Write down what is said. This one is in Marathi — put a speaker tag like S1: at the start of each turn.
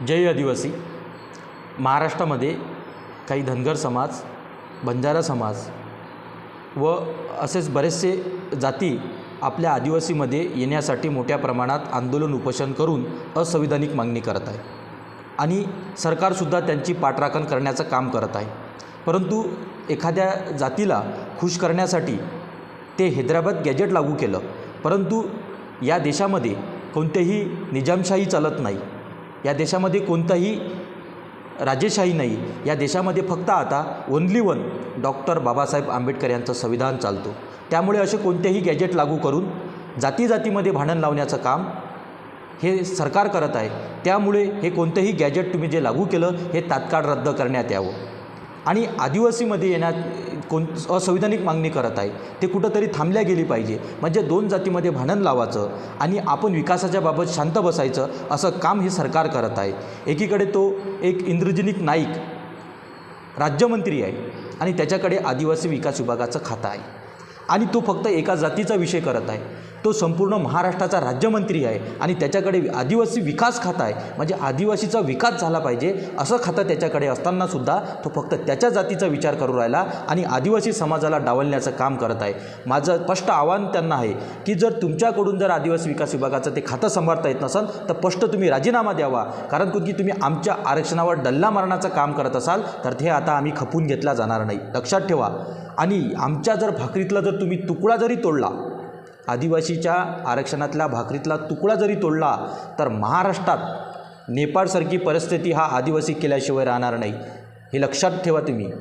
S1: जय आदिवासी. महाराष्ट्रामध्ये काही धनगर समाज बंजारा समाज व असेच बरेचसे जाती आपल्या आदिवासीमध्ये येण्यासाठी मोठ्या प्रमाणात आंदोलन उपोषण करून असंविधानिक मागणी करत आहे. आणि सरकारसुद्धा त्यांची पाठराखण करण्याचं काम करत आहे. परंतु एखाद्या जातीला खुश करण्यासाठी ते हैदराबाद गॅजेट लागू केलं. परंतु या देशामध्ये कोणतेही निजामशाही चालत नाही. या देशामध्ये कोणताही राजेशाही नाही. या देशामध्ये फक्त आता only one doctor Babasaheb Ambedkar यांचं संविधान चालतो. त्यामुळे असे कोणतेही गॅजेट लागू करून जाती जातीमध्ये भांडण लावण्याचं काम हे सरकार करत आहे. त्यामुळे हे कोणतंही गॅजेट तुम्ही जे लागू केलं हे तात्काळ रद्द करण्यात यावं. आणि आदिवासीमध्ये येण्यात कोण असंविधानिक मागणी करत आहे ते कुठंतरी थांबल्या गेली पाहिजे. म्हणजे दोन जातीमध्ये भांडण लावायचं आणि आपण विकासाच्या बाबत शांत बसायचं असं काम हे सरकार करत आहे. एकीकडे तो एक इंद्रजनिक नाईक राज्यमंत्री आहे आणि त्याच्याकडे आदिवासी विकास विभागाचं खातं आहे. आणि तो फक्त एका जातीचा विषय करत आहे. तो संपूर्ण महाराष्ट्राचा राज्यमंत्री आहे आणि त्याच्याकडे आदिवासी विकास खातं आहे. म्हणजे आदिवासीचा विकास झाला पाहिजे असं खातं त्याच्याकडे असतानासुद्धा तो फक्त त्याच्या जातीचा विचार करू राहिला आणि आदिवासी समाजाला डावलण्याचं काम करत आहे. माझं स्पष्ट आव्हान त्यांना आहे की जर तुमच्याकडून जर आदिवासी विकास विभागाचं ते खातं सांभाळता येत नसेल तर स्पष्ट तुम्ही राजीनामा द्यावा. कारण की तुम्ही आमच्या आरक्षणावर डल्ला मारण्याचं काम करत असाल तर ते आता आम्ही खपून घेतला जाणार नाही. लक्षात ठेवा. आणि आमच्या जर भाकरीतला जर तुम्ही तुकडा जरी तोडला आदिवासीच्या आरक्षणातल्या भाकरीतला तुकडा जरी तोडला तर महाराष्ट्रात नेपाळसारखी परिस्थिती हा आदिवासी केल्याशिवाय राहणार नाही. हे लक्षात ठेवा तुम्ही.